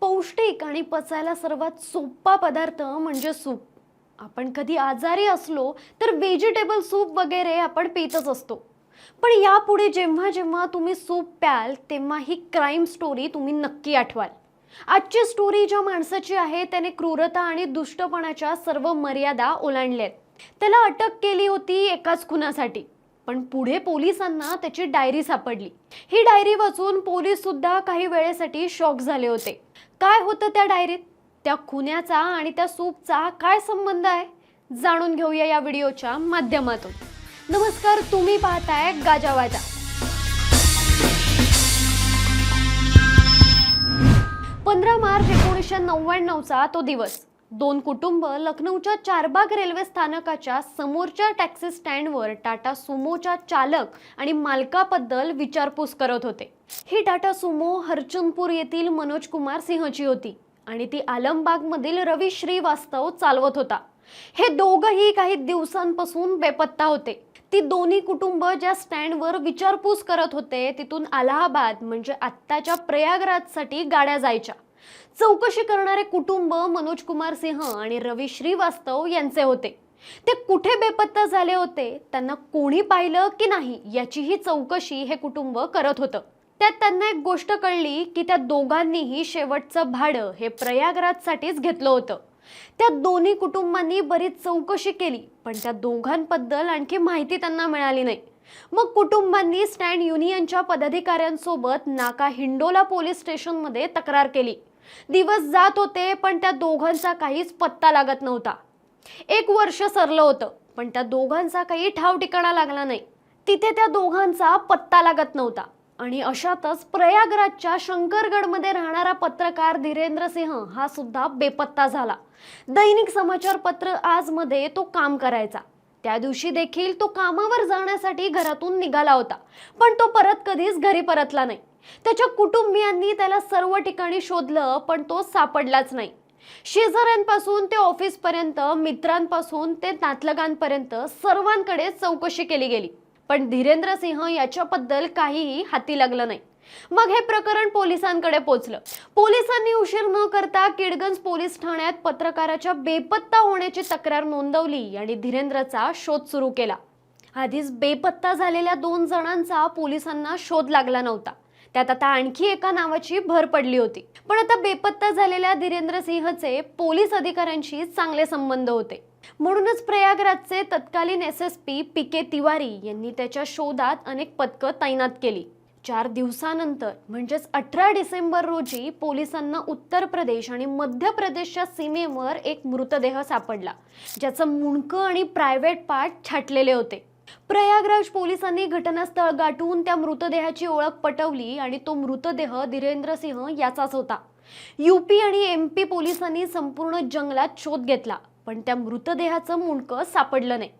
पौष्टिक आणि पचायला सर्वात सोपा पदार्थ म्हणजे सूप. आपण कधी आजारी असलो तर व्हेजिटेबल सूप वगैरे आपण पितच असतो. पण यापुढे जेव्हा जेव्हा तुम्ही सूप प्याल तेव्हा ही क्राईम स्टोरी तुम्ही नक्की आठवाल. आजची स्टोरी ज्या माणसाची आहे त्याने क्रूरता आणि दुष्टपणाच्या सर्व मर्यादा ओलांडल्यात. त्याला अटक केली होती एकाच खुनासाठी. पण पुढे पोलिसांना त्याची डायरी सापडली. ही डायरी वाचून पोलीस सुद्धा काही वेळेसाठी शॉक झाले होते. काय होतं त्या डायरीत? त्या खुन्याचा आणि त्या सूपचा काय संबंध आहे? जाणून घेऊया या व्हिडिओच्या माध्यमातून. नमस्कार तुम्ही पाहताय गाजावाजा पंधरा मार्च एकोणीसशे नव्याण्णवचा तो दिवस. दोन कुटुंब लखनौच्या चारबाग रेल्वे स्थानकाच्या समोरच्या टॅक्सी स्टँडवर टाटा सुमोच्या चालक आणि मालकाबद्दल विचारपूस करत होते. ही टाटा सुमो हरचंदपूर येथील मनोज कुमार सिंहची होती आणि ती आलमबागमधील रवी श्रीवास्तव चालवत होता. हे दोघंही काही दिवसांपासून बेपत्ता होते. ती दोन्ही कुटुंब ज्या स्टँडवर विचारपूस करत होते तिथून अलाहाबाद म्हणजे आत्ताच्या प्रयागराजसाठी गाड्या जायच्या. चौकशी करणारे कुटुंब मनोज कुमार सिंह आणि रवी श्रीवास्तव यांचे होते. ते कुठे बेपत्ता झाले होते त्यांना कोणी पाहिलं की नाही याचीही चौकशी हे कुटुंब करत होतं. त्यात त्यांना एक गोष्ट कळली की त्या दोघांनीही शेवटचं भाडं हे प्रयागराजसाठीच घेतलं होतं. त्या दोन्ही कुटुंबांनी बरीच चौकशी केली पण त्या दोघांबद्दल आणखी माहिती त्यांना मिळाली नाही. मग कुटुंबांनी स्टँड युनियनच्या पदाधिकाऱ्यांसोबत नाका हिंडोला पोलीस स्टेशनमध्ये तक्रार केली. दिवस जात होते पण त्या दोघांचा काहीच पत्ता लागत नव्हता. एक वर्ष सरलं होतं पण त्या दोघांचा काही ठाव ठिकाणा लागला नाही. तिथे त्या दोघांचा पत्ता लागत नव्हता. आणि अशातच प्रयागराजच्या शंकरगडमध्ये राहणारा पत्रकार धीरेंद्र सिंह हा सुद्धा बेपत्ता झाला. दैनिक समाचार पत्र आजमध्ये तो काम करायचा. त्या दिवशी देखील तो कामावर जाण्यासाठी घरातून निघाला होता पण तो परत कधीच घरी परतला नाही. त्याच्या कुटुंबियांनी त्याला सर्व ठिकाणी शोधलं पण तो सापडलाच नाही. शेजाऱ्यांपासून ते ऑफिसपर्यंत मित्रांपासून ते नातलगांपर्यंत सर्वांकडे चौकशी केली गेली. पण धीरेंद्र सिंह याच्याबद्दल काहीही हाती लागलं नाही. मग हे प्रकरण पोलिसांकडे पोचलं. पोलिसांनी उशीर न करता किडगंज पोलीस ठाण्यात पत्रकाराच्या बेपत्ता होण्याची तक्रार नोंदवली आणि धीरेंद्रचा शोध सुरू केला. आधीच बेपत्ता झालेल्या दोन जणांचा पोलिसांना शोध लागला नव्हता. त्यात आता आणखी एका नावाची भर पडली होती. पण आता बेपत्ता झालेल्या धीरेंद्र सिंहचे पोलीस अधिकाऱ्यांशी चांगले संबंध होते. म्हणूनच प्रयागराजचे तत्कालीन S S P P K Tiwari यांनी त्याच्या शोधात अनेक पथकं तैनात केली. चार दिवसानंतर म्हणजेच अठरा डिसेंबर रोजी पोलिसांना उत्तर प्रदेश आणि मध्य प्रदेशच्या सीमेवर एक मृतदेह सापडला ज्याचं मुंडकं आणि प्रायव्हेट पार्ट छाटलेले होते. प्रयागराज पोलिसांनी घटनास्थळ गाठून त्या मृतदेहाची ओळख पटवली आणि तो मृतदेह धीरेंद्र सिंह याचाच होता. यूपी आणि एम पी पोलिसांनी संपूर्ण जंगलात शोध घेतला पण त्या मृतदेहाचं मुंडकं सापडलं नाही.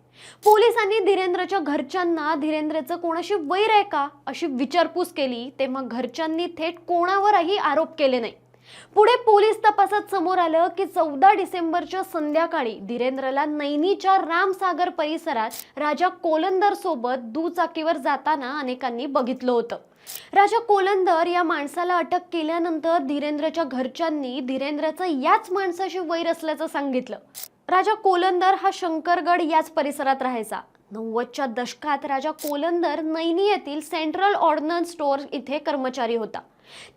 पोलिसांनी धीरेंद्रच्या घरच्यांना धीरेंद्रचं कोणाशी वैर आहे का अशी विचारपूस केली तेव्हा घरच्यांनी थेट कोणावरही आरोप केले नाही. पुढे पोलीस तपासात समोर आलं की चौदा डिसेंबरच्या संध्याकाळी धीरेंद्रला नैनीच्या रामसागर परिसरात राजा कोलंदर सोबत दुचाकीवर जाताना अनेकांनी बघितलं होतं. राजा कोलंदर या माणसाला अटक केल्यानंतर धीरेंद्रच्या घरच्यांनी धीरेंद्रचं याच माणसाशी वैर असल्याचं सांगितलं. राजा कोलंदर हा शंकरगड याच परिसरात राहायचा. नव्वदच्या दशकात राजा कोलंदर नैनी येथील सेंट्रल ऑर्डनन्स स्टोअर इथे कर्मचारी होता.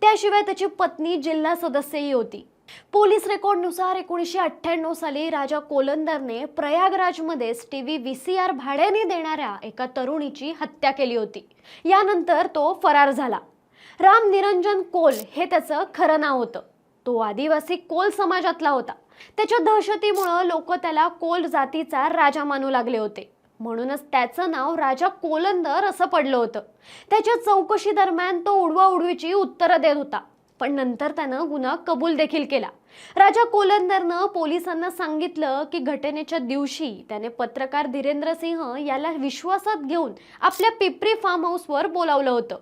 त्याशिवाय त्याची पत्नी जिल्हा सदस्यही होती. पोलीस रेकॉर्डनुसार एकोणीसशे अठ्ठ्याण्णव साली राजा कोलंदरने प्रयागराजमध्येच T V V C R भाड्याने देणाऱ्या एका तरुणीची हत्या केली होती. यानंतर तो फरार झाला. राम निरंजन कोल हे त्याचं खरं नाव होतं. तो आदिवासी कोल समाजातला होता. त्याच्या दहशतीमुळं लोक त्याला कोल जातीचा राजा मानू लागले होते. म्हणूनच त्याचं नाव राजा कोलंदर असं पडलं होतं. त्याच्या चौकशी दरम्यान तो उडवा उडवीची उत्तरं देत होता. पण नंतर त्यानं गुन्हा कबूल देखील केला. राजा कोलंदरनं पोलिसांना सांगितलं की घटनेच्या दिवशी त्याने पत्रकार धीरेंद्र सिंह याला विश्वासात घेऊन आपल्या पिपरी फार्म हाऊसवर बोलावलं होतं.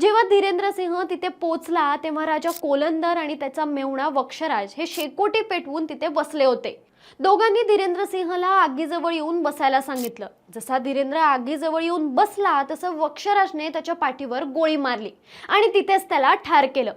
जेव्हा धीरेंद्र सिंह तिथे पोचला तेव्हा राजा कोलंदर आणि त्याचा मेवणा वक्षराज हे शेकोटी पेटवून तिथे बसले होते. दोघांनी धीरेंद्र सिंहला आगीजवळ येऊन बसायला सांगितलं. जसा धीरेंद्र आगीजवळ येऊन बसला तसं वक्षराजने त्याच्या पाठीवर गोळी मारली आणि तिथेच त्याला ठार केलं.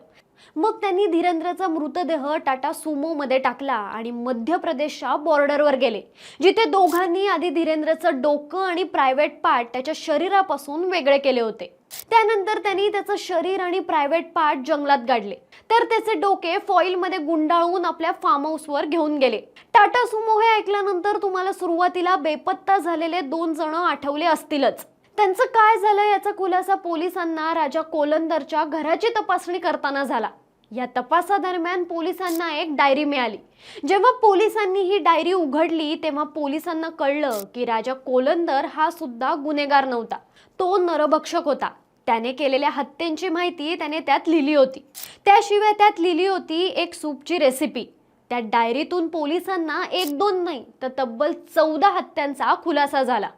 मग त्यांनी धीरेंद्रचा मृतदेह टाटा सुमोमध्ये टाकला आणि मध्य प्रदेशच्या बॉर्डरवर गेले जिथे दोघांनी आधी धीरेंद्रचं डोकं आणि प्रायव्हेट पार्ट त्याच्या शरीरापासून वेगळे केले होते. त्यानंतर त्यांनी त्याचं शरीर आणि प्रायव्हेट पार्ट जंगलात गाडले. तर त्याचे डोके फॉईलमध्ये गुंडाळून आपल्या फार्म हाऊसवर घेऊन गेले. टाटा सुमो हे ऐकल्यानंतर तुम्हाला सुरुवातीला बेपत्ता झालेले दोन जण आठवले असतीलच. त्यांचं काय झालं याचा खुलासा पोलिसांना राजा कोलंदरच्या घराची तपासणी करताना झाला. या तपासादरम्यान पोलिसांना एक डायरी मिळाली. जेव्हा पोलिसांनी ही डायरी उघडली तेव्हा पोलिसांना कळलं की राजा कोलंदर हा सुद्धा गुन्हेगार नव्हता. तो नरभक्षक होता. त्याने केलेल्या हत्येंची माहिती त्याने त्यात लिहिली होती. त्याशिवाय त्यात लिहिली होती एक सूपची रेसिपी त्या डायरीतून पोलिसांना एक दोन नाही तर तब्बल चौदा हत्यांचा खुलासा झाला.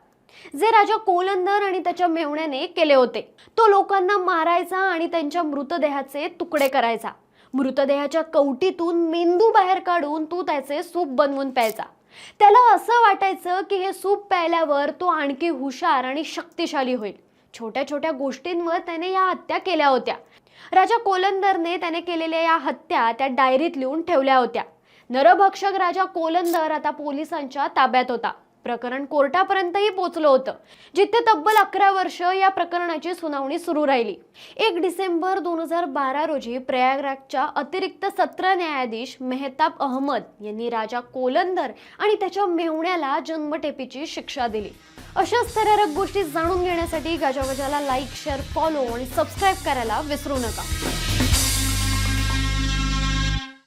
जे राजा कोलंदर आणि त्याच्या मेवण्याने केले होते. तो लोकांना मारायचा आणि त्यांच्या मृतदेहाचे तुकडे करायचा. मृतदेहाच्या कवटीतून मेंदू बाहेर काढून तू त्याचे सूप बनवून प्यायचा. त्याला असं वाटायचं की हे सूप प्यायल्यावर तो आणखी हुशार आणि शक्तिशाली होईल. छोट्या छोट्या गोष्टींवर त्याने या हत्या केल्या होत्या. राजा कोलंदरने त्याने केलेल्या या हत्या त्या डायरीत लिहून ठेवल्या होत्या. नरभक्षक राजा कोलंदर आता पोलिसांच्या ताब्यात होता. प्रकरण कोर्टापर्यंतही पोहोचलं होतं. जिथे तब्बल अकरा वर्ष या प्रकरणाची सुनावणी सुरू राहिली. एक डिसेंबर दोन हजार बारा रोजी प्रयागराजच्या अतिरिक्त सत्र न्यायाधीश मेहताब अहमद यांनी राजा कोलंदर आणि त्याच्या मेहुण्याला जन्मठेपीची शिक्षा दिली. अशाच थरारक गोष्टी जाणून घेण्यासाठी गाजावाजाला लाईक शेअर फॉलो आणि सबस्क्राईब करायला विसरू नका.